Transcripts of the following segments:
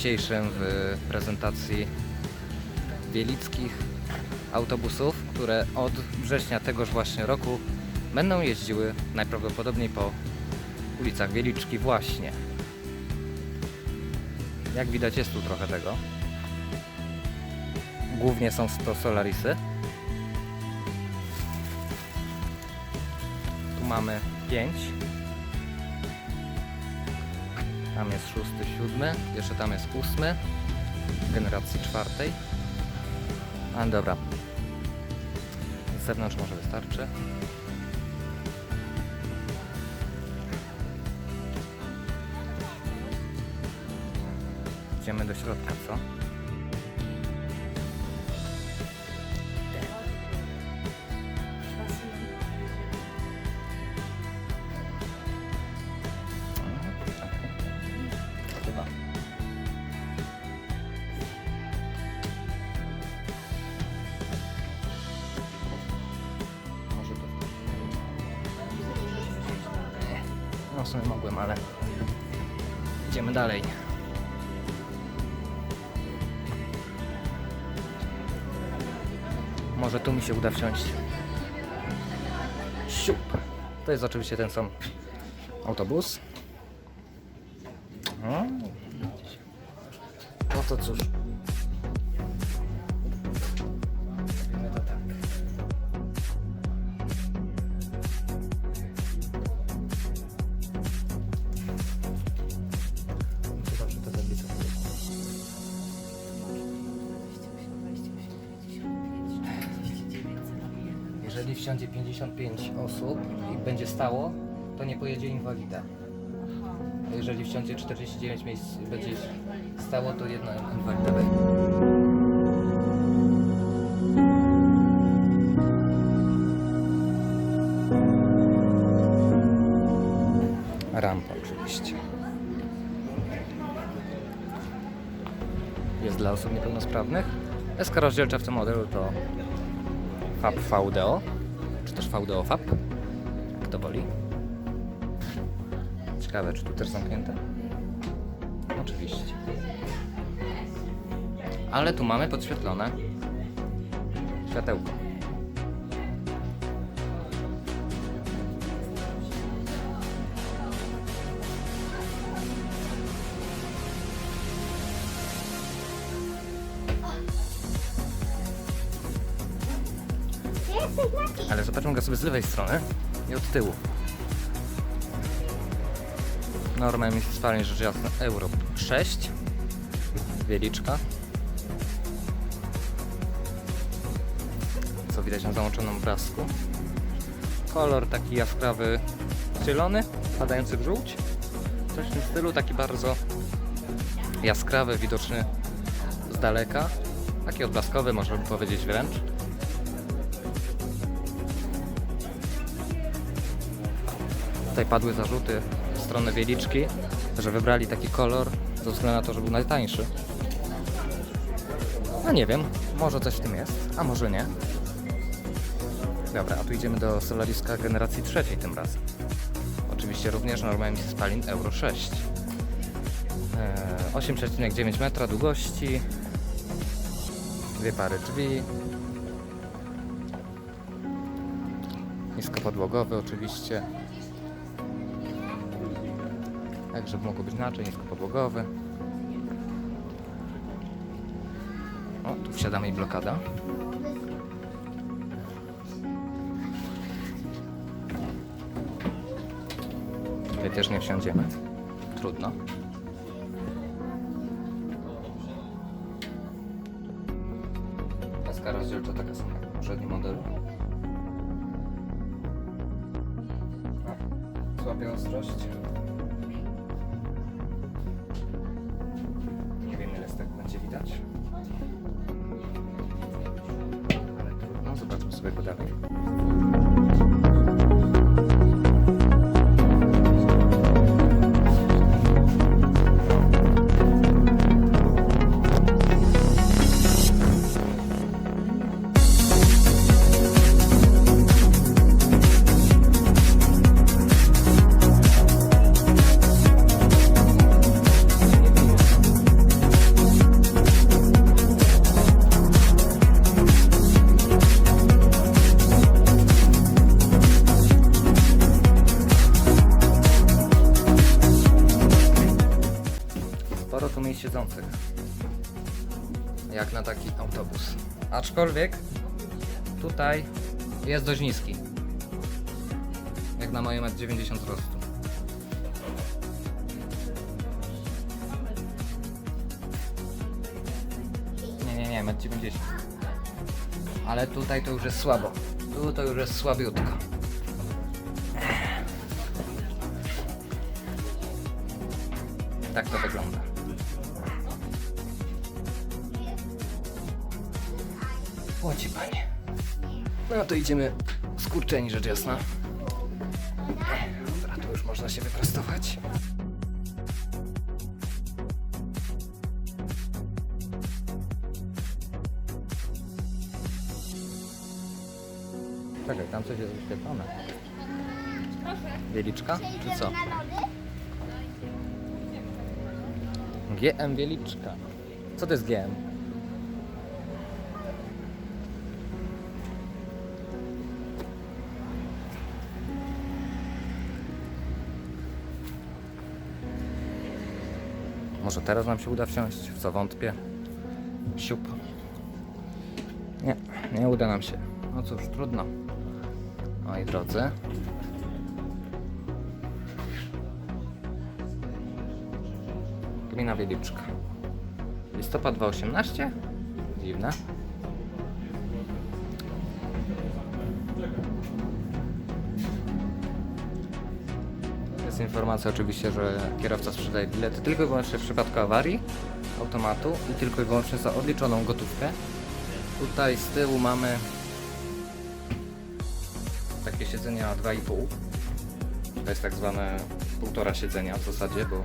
dzisiejszym w prezentacji wielickich autobusów, które od września tegoż właśnie roku będą jeździły najprawdopodobniej po ulicach Wieliczki właśnie. Jak widać jest tu trochę tego. Głównie są to Solarisy. Tu mamy 5. Tam jest szósty, siódmy. Jeszcze tam jest ósmy. Generacji czwartej. A dobra. Z zewnątrz może wystarczy. Idziemy do środka, co? No w sumie mogłem, ale idziemy dalej. Może tu mi się uda wsiąść. Siup. To jest oczywiście ten sam autobus. No, no to cóż. 55 osób i będzie stało, to nie pojedzie inwalida. A jeżeli wsiądzie 49 miejsc będzie stało, to jedna inwalida będzie. Rampa oczywiście. Jest dla osób niepełnosprawnych. Deska rozdzielcza w tym modelu to FAB VDO, czy też VDO FAB, kto woli. Ciekawe, czy tu też zamknięte? Oczywiście. Ale tu mamy podświetlone światełko. Sobie z lewej strony i od tyłu. Norma emisji spalin rzecz jasna Euro 6. Wieliczka. Co widać na załączonym obrazku. Kolor taki jaskrawy, zielony, padający w żółć. Coś w tym stylu, taki bardzo jaskrawy, widoczny z daleka. Taki odblaskowy, można by powiedzieć wręcz. Tutaj padły zarzuty ze strony Wieliczki, że wybrali taki kolor ze względu na to, że był najtańszy. No nie wiem, może coś w tym jest, a może nie. Dobra, a tu idziemy do Solariska generacji trzeciej tym razem. Oczywiście również norma emisji spalin Euro 6. Eee, 8,9 metra długości. Dwie pary drzwi. Niskopodłogowy oczywiście. Tak, żeby mogło być inaczej, niskopodłogowy. O, tu wsiadamy i blokada. Tutaj też nie wsiądziemy. Trudno. Deska rozdzielcza taka sama jak w poprzednim modelu. Słabia ostrość. জানাই siedzących. Jak na taki autobus. Aczkolwiek tutaj jest dość niski. Jak na moje 1,90 m wzrostu. Nie, nie, nie, 1,90 m. Ale tutaj to już jest słabo. Tu to już jest słabiutko. Tak to wygląda. Łocie panie. No to idziemy skurczeni rzecz jasna. Dobra, tu już można się wyprostować. Czekaj, tam coś jest wyświetlone. Wieliczka? Czy co? GM Wieliczka. Co to jest GM? Może teraz nam się uda wsiąść, w co wątpię. Siup. Nie, nie uda nam się. No cóż, trudno. Moi drodzy. Gmina Wieliczka. Listopad 2018? Dziwne. Informacja oczywiście, że kierowca sprzedaje bilety tylko i wyłącznie w przypadku awarii automatu i tylko i wyłącznie za odliczoną gotówkę. Tutaj z tyłu mamy takie siedzenia 2,5. To jest tak zwane półtora siedzenia w zasadzie, bo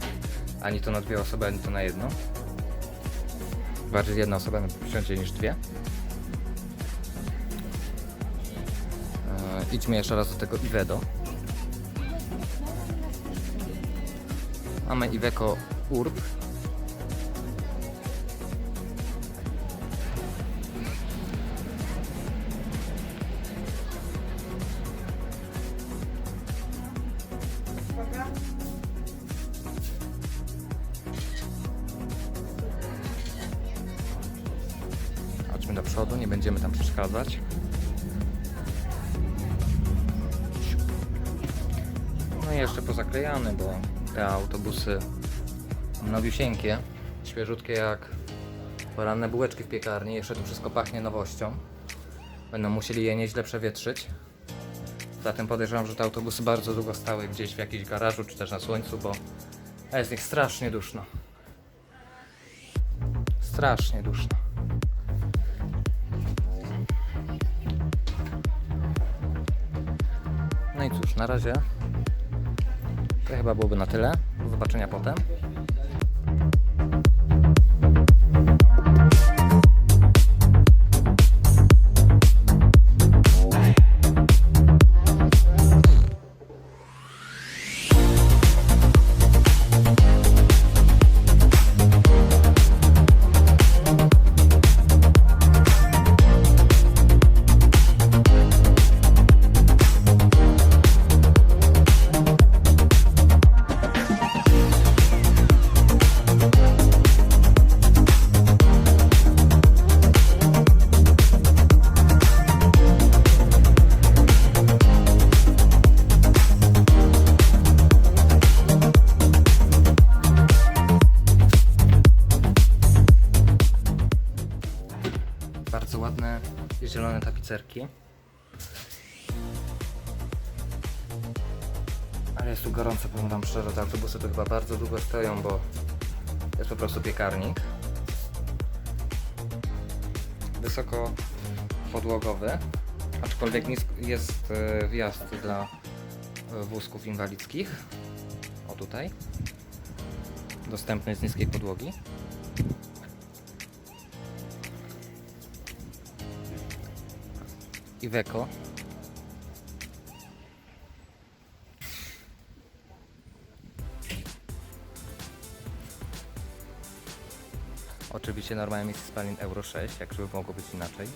ani to na dwie osoby, ani to na jedno. Bardziej jedna osoba na wsiądzie niż dwie. Eee, idźmy jeszcze raz do tego Ivedo. Mamy Iveco Urb. Chodźmy do przodu, nie będziemy tam przeszkadzać. No i jeszcze pozaklejany, bo te autobusy nowiusieńkie, świeżutkie jak poranne bułeczki w piekarni. Jeszcze tu wszystko pachnie nowością. Będą musieli je nieźle przewietrzyć. Zatem podejrzewam, że te autobusy bardzo długo stały gdzieś w jakimś garażu czy też na słońcu, bo jest ich strasznie duszno. Strasznie duszno. No i cóż, na razie to chyba byłoby na tyle. Do zobaczenia potem. Bardzo ładne zielone tapicerki. Ale jest tu gorąco, powiem wam szczerze, te autobusy to chyba bardzo długo stoją, bo jest po prostu piekarnik. Wysoko podłogowy, aczkolwiek jest e, wjazd dla e, wózków inwalidzkich. O tutaj. Dostępny z niskiej podłogi. Iveco. Oczywiście norma emisji spalin Euro 6, jak żeby mogło być inaczej.